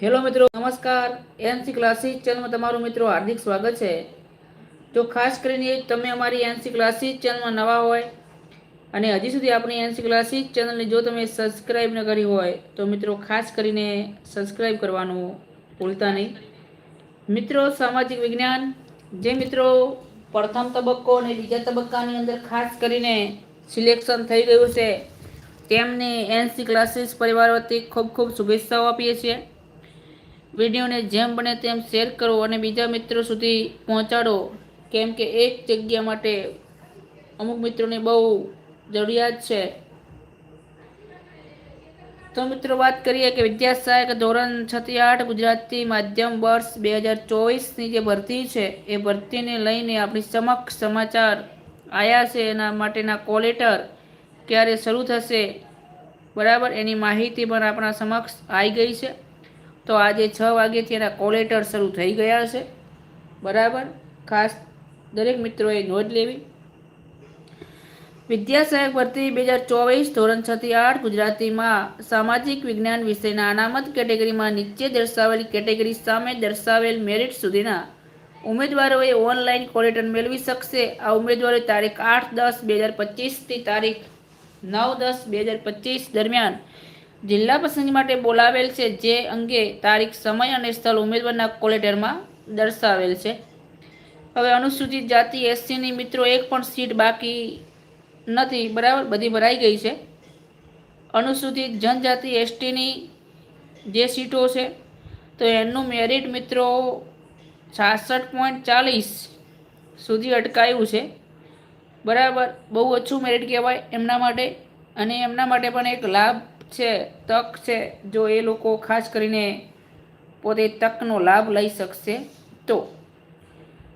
Hello મિત્રો, નમસ્કાર. NC classes ચેનલમાં તમારું મિત્રો હાર્દિક સ્વાગત છે. તો ખાસ કરીને તમે અમારી એનસી ક્લાસીસ ચેનલમાં નવા હોય અને હજી સુધી આપણી એનસી ક્લાસીસ ચેનલને જો તમે સબસ્ક્રાઈબ ન કરી હોય, તો મિત્રો ખાસ કરીને સબસ્ક્રાઈબ કરવાનું ભૂલતા નહીં. મિત્રો, સામાજિક વિજ્ઞાન, જે મિત્રો પ્રથમ તબક્કો અને બીજા તબક્કાની અંદર ખાસ કરીને સિલેક્શન થઈ ગયું છે, તેમને એનસી ક્લાસીસ પરિવાર વતી ખૂબ ખૂબ શુભેચ્છાઓ આપીએ છીએ. વિડીયોને જેમ બને તેમ શેર કરો અને બીજા મિત્રો સુધી પહોંચાડો. કેમ કે એક જગ્યા માટે અમુક મિત્રોને બહુ જરૂરિયાત છે. તો મિત્રો વાત કરીએ કે વિદ્યા સહાયક ધોરણ છ આઠ ગુજરાતી માધ્યમ વર્ષ બે હજાર ચોવીસની જે ભરતી છે, એ ભરતીને લઈને આપણી સમક્ષ સમાચાર આવ્યા છે. એના માટેના કોલેટર ક્યારે શરૂ થશે, બરાબર? એની માહિતી પણ આપણા સમક્ષ આવી ગઈ છે. તો આજે છ વાગ્યાથી એના કોલેટર શરૂ થઈ ગયા છે બરાબર? ખાસ દરેક મિત્રોએ નોંધ લેવી. વિદ્યા ભરતી બે હજાર ચોવીસ ધોરણ છ થી આઠ ગુજરાતીમાં સામાજિક વિજ્ઞાન વિષયના અનામત કેટેગરીમાં નીચે દર્શાવેલી કેટેગરી સામે દર્શાવેલ મેરિટ સુધીના ઉમેદવારોએ ઓનલાઈન કોલેટર મેળવી શકશે. આ ઉમેદવારોએ તારીખ આઠ દસ બે હજાર પચીસથી તારીખ નવ દસ બે હજાર પચીસ દરમિયાન જિલ્લા પસંદગી માટે બોલાવેલ છે જે અંગે તારીખ, સમય અને સ્થળ ઉમેદવારના કોલેટરમાં દર્શાવેલ છે. હવે અનુસૂચિત જાતિ એસસીની મિત્રો એક પણ સીટ બાકી નથી. બરાબર? બધી ભરાઈ ગઈ છે. અનુસૂચિત જનજાતિ એસટીની જે સીટો છે, તો એનું મેરિટ મિત્રો છાસઠ પોઈન્ટ ચાલીસ સુધી અટકાયું છે. બરાબર? બહુ ઓછું મેરિટ કહેવાય એમના માટે. અને એમના માટે પણ એક લાભ છે, તક છે, જો એ લોકો ખાસ કરીને પોતે તકનો લાભ લઈ શકશે તો.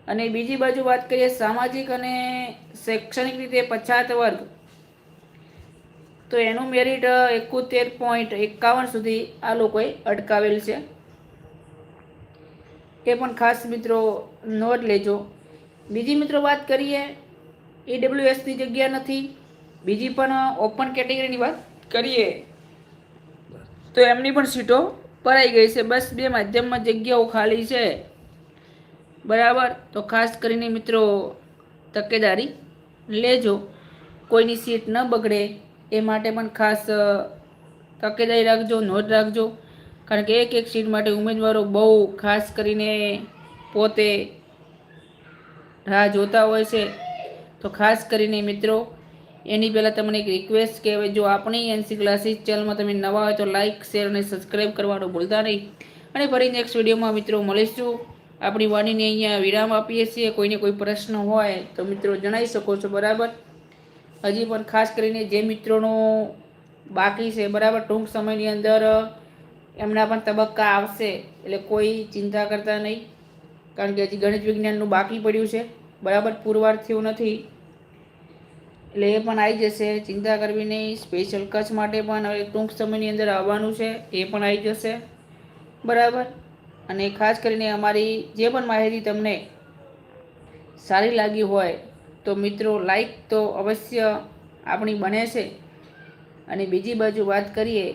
અને બીજી બાજુ વાત કરીએ સામાજિક અને શૈક્ષણિક રીતે પછાત વર્ગ, તો એનું મેરિટ એકોતેર પોઈન્ટ એકાવન સુધી આ લોકોએ અટકાવેલ છે. એ પણ ખાસ મિત્રો નોટ લેજો. બીજી મિત્રો વાત કરીએ ઈડબ્લ્યુએસની જગ્યા નથી. બીજી પણ ઓપન કેટેગરીની વાત કરીએ. તો એમની પણ સીટો ભરાઈ ગઈ છે. બસ બે માધ્યમમાં જગ્યાઓ ખાલી છે. બરાબર? તો ખાસ કરીને મિત્રો, તકેદારી લેજો. કોઈની સીટ ન બગડે, એ માટે પણ ખાસ તકેદારી રાખજો નોંધ રાખજો. કારણ કે એક એક સીટ માટે ઉમેદવારો બહુ ખાસ કરીને પોતે રાહ જોતા હોય છે. તો ખાસ કરીને મિત્રો એની પહેલાં તમને એક રિક્વેસ્ટ કે હવે જો આપણી એનસી ક્લાસીસ ચેનલમાં તમે નવા હોય તો લાઇક શેર અને સબસ્ક્રાઈબ કરવાનું ભૂલતા નહીં. અને ફરી નેક્સ્ટ વિડીયોમાં મિત્રો મળીશું. આપણી વાણીને અહીંયા વિરામ આપીએ છીએ. કોઈને કોઈ પ્રશ્ન હોય તો મિત્રો જણાવી શકો છો, બરાબર? હજી પણ ખાસ કરીને જે મિત્રોનો બાકી છે, બરાબર? ટૂંક સમયની અંદર એમના પણ તબક્કા આવશે, એટલે કોઈ ચિંતા કરતા નહીં. કારણ કે હજી ગણિત વિજ્ઞાનનું બાકી પડ્યું છે. બરાબર? પુરવાર થયું નથી. એટલે એ પણ આવી જશે. ચિંતા કરવી નહીં. સ્પેશિયલ કચ્છ માટે પણ હવે ટૂંક સમયની અંદર આવવાનું છે. એ પણ આવી જશે. બરાબર? અને ખાસ કરીને અમારી જે પણ માહિતી તમને સારી લાગી હોય, તો મિત્રો લાઈક તો અવશ્ય આપણી બને છે. અને બીજી બાજુ વાત કરીએ,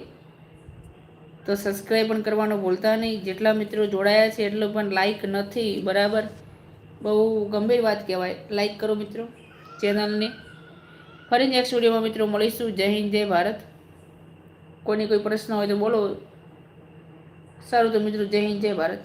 તો સબસ્ક્રાઈબ પણ કરવાનું ભૂલતા નહીં. જેટલા મિત્રો જોડાયા છે એટલો પણ લાઈક નથી. બરાબર? બહુ ગંભીર વાત કહેવાય. લાઈક કરો મિત્રો. ચેનલને ફરી નેક્સ્ટ વિડીયોમાં મિત્રો મળીશું. જય હિન્દ, જય ભારત. કોઈને કોઈ પ્રશ્ન હોય તો બોલો. સારું તો મિત્રો, જય હિન્દ, જય ભારત.